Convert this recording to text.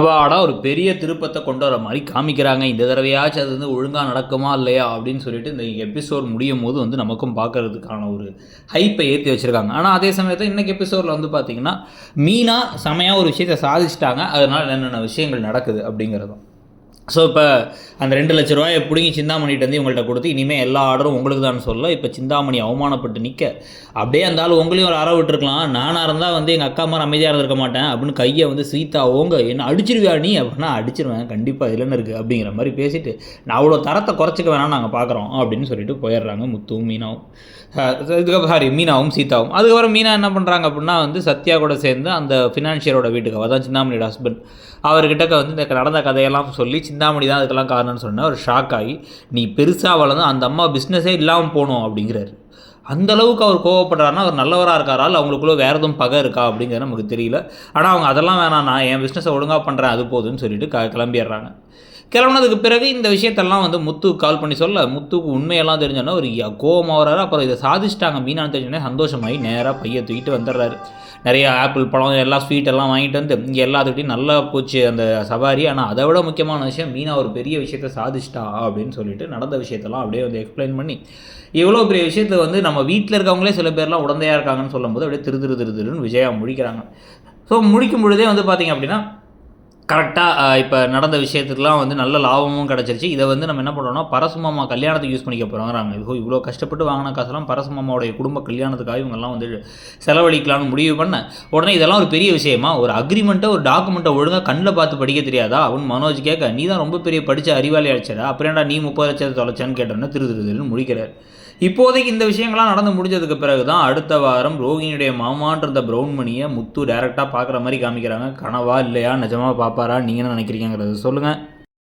அவாடா ஒரு பெரிய திருப்பத்தை கொண்டு வர மாதிரி காமிக்கிறாங்க. இந்த தடவையாச்சும் அது வந்து ஒழுங்காக நடக்குமா இல்லையா அப்படின்னு சொல்லிட்டு இந்த எபிசோட் முடியும் போது வந்து நமக்கும் பார்க்கறதுக்கான ஒரு ஹைப்பை ஏற்றி வச்சுருக்காங்க. ஆனால் அதே சமயத்தில் இன்றைக்கி எபிசோடில் வந்து பார்த்திங்கன்னா மீனா செமையாக ஒரு விஷயத்தை சாதிச்சிட்டாங்க. அதனால் என்னென்ன விஷயங்கள் நடக்குது அப்படிங்கிறதும். ஸோ இப்போ அந்த ரெண்டு லட்ச ரூபாயை பிடிங்கி சிந்தாமணிகிட்ட வந்து இவங்கள்ட்ட கொடுத்து இனிமேல் எல்லா ஆர்டரும் உங்களுக்கு தான் சொல்ல இப்போ சிந்தாமணி அவமானப்பட்டு நிற்க அப்படியே அந்த ஆள் உங்களையும் ஒரு அற விட்டுருக்கலாம். நானாக இருந்தால் வந்து எங்கள் அக்கா மாதிரி அமைதியாக இருந்திருக்க மாட்டேன். அப்படின்னு கையை வந்து சீத்தா ஓங்க என்ன அடிச்சிருவியா நீ? அப்படின்னா அடிச்சிருவேன் கண்டிப்பாக இல்லைன்னு இருக்குது அப்படிங்கிற மாதிரி பேசிட்டு நான் அவ்வளோ தரத்தை குறைச்சிக்க வேணாம் நாங்கள் பார்க்குறோம் அப்படின்னு சொல்லிட்டு போயிடுறாங்க முத்துவும் மீனாவும். இதுக்கப்புறம் சாரி மீனாவும் சீதாவும். அதுக்கப்புறம் மீனா என்ன பண்ணுறாங்க அப்படின்னா வந்து சத்யா கூட சேர்ந்து அந்த ஃபினான்ஷியரோட வீட்டுக்கு அவள் தான் சிந்தாமணியோட ஹஸ்பண்ட் அவர்கிட்ட வந்து இந்த நடந்த கதையெல்லாம் சொல்லி சிந்தாமணி தான் அதுக்கெல்லாம் காரணம்னு சொன்னேன். ஒரு ஷாக் ஆகி நீ பெருசாக வளர்ந்து அந்த அம்மா பிஸ்னஸே இல்லாமல் போகணும் அப்படிங்கிறாரு. அந்த அளவுக்கு அவர் கோவப்படுறாருன்னா அவர் நல்லவராக இருக்காரா? இல்லை அவங்களுக்குள்ள வேறு எதுவும் பகை இருக்கா அப்படிங்கிறது நமக்கு தெரியல. ஆனால் அவங்க அதெல்லாம் வேணாம் நான் என் பிஸ்னஸை ஒழுங்காக பண்ணுறேன் அது போதுன்னு சொல்லிட்டு க கிளம்பிடுறாங்க. கிளம்புனதுக்கு பிறகு இந்த விஷயத்தெல்லாம் வந்து முத்து கால் பண்ணி சொல்ல முத்துக்கு உண்மையெல்லாம் தெரிஞ்சோன்னா ஒரு கோவமாக வராரு அப்புறம் இதை சாதிச்சிட்டாங்க மீனான்னு தெரிஞ்சோடனே சந்தோஷமாகி நேராக பையை தூக்கிட்டு வந்துடுறாரு. நிறைய ஆப்பிள் பழம் எல்லாம் ஸ்வீட் எல்லாம் வாங்கிட்டு வந்து இங்கே எல்லாத்துக்கிட்டையும் நல்லா போச்சு அந்த சவாரி. ஆனால் அதை விட முக்கியமான விஷயம் மீனா ஒரு பெரிய விஷயத்தை சாதிச்சிட்டா அப்படின்னு சொல்லிட்டு நடந்த விஷயத்தெல்லாம் அப்படியே வந்து எக்ஸ்பிளைன் பண்ணி இவ்வளோ பெரிய விஷயத்தை வந்து நம்ம வீட்டில் இருக்கவங்களே சில பேர்லாம் உடந்தையாக இருக்காங்கன்னு சொல்லும்போது அப்படியே திரு திரு திரு திருன்னு விஜயா முடிக்கிறாங்க ஸோ முடிக்கும் பொழுதே வந்து பார்த்திங்க அப்படின்னா கரெக்டாக இப்போ நடந்த விஷயத்துக்குலாம் வந்து நல்ல லாபமும் கிடச்சிருச்சு. இதை வந்து நம்ம என்ன பண்ணுறோம்னா பரசுமாமா கல்யாணத்துக்கு யூஸ் பண்ணிக்க போகிறாங்கிறாங்க இது இவ்வளோ கஷ்டப்பட்டு வாங்கின காசெல்லாம் பரசுமாமாவுடைய குடும்ப கல்யாணத்துக்காக இவங்கெல்லாம் வந்து செலவழிக்கலாம்னு முடிவு பண்ண உடனே இதெல்லாம் ஒரு பெரிய விஷயமா? ஒரு அக்ரிமெண்ட்டை ஒரு டாக்குமெண்ட்டை ஒழுங்காக கண்ணில் பார்த்து படிக்க தெரியாதா? அப்படின்னு மனோஜ் கேட்க நீ தான் ரொம்ப பெரிய படித்த அறிவாளி அடிச்சடா? அப்புறம் என்ன நீ முப்பது லட்சத்தை தொலைச்சான்னு கேட்டோன்னு திரு திருன்னு முடிக்கிறார். இப்போதைக்கு இந்த விஷயங்கள்லாம் நடந்து முடிஞ்சதுக்கு பிறகு தான் அடுத்த வாரம் ரோகிணியுடைய மாமான்ற இந்த ப்ரௌன்மணியை முத்து டேரெக்டாக பார்க்குற மாதிரி காமிக்கிறாங்க. கனவா இல்லையா? நிஜமாக பார்ப்பாரா? நீங்கள் என்ன நினைக்கிறீங்கிறது சொல்லுங்கள்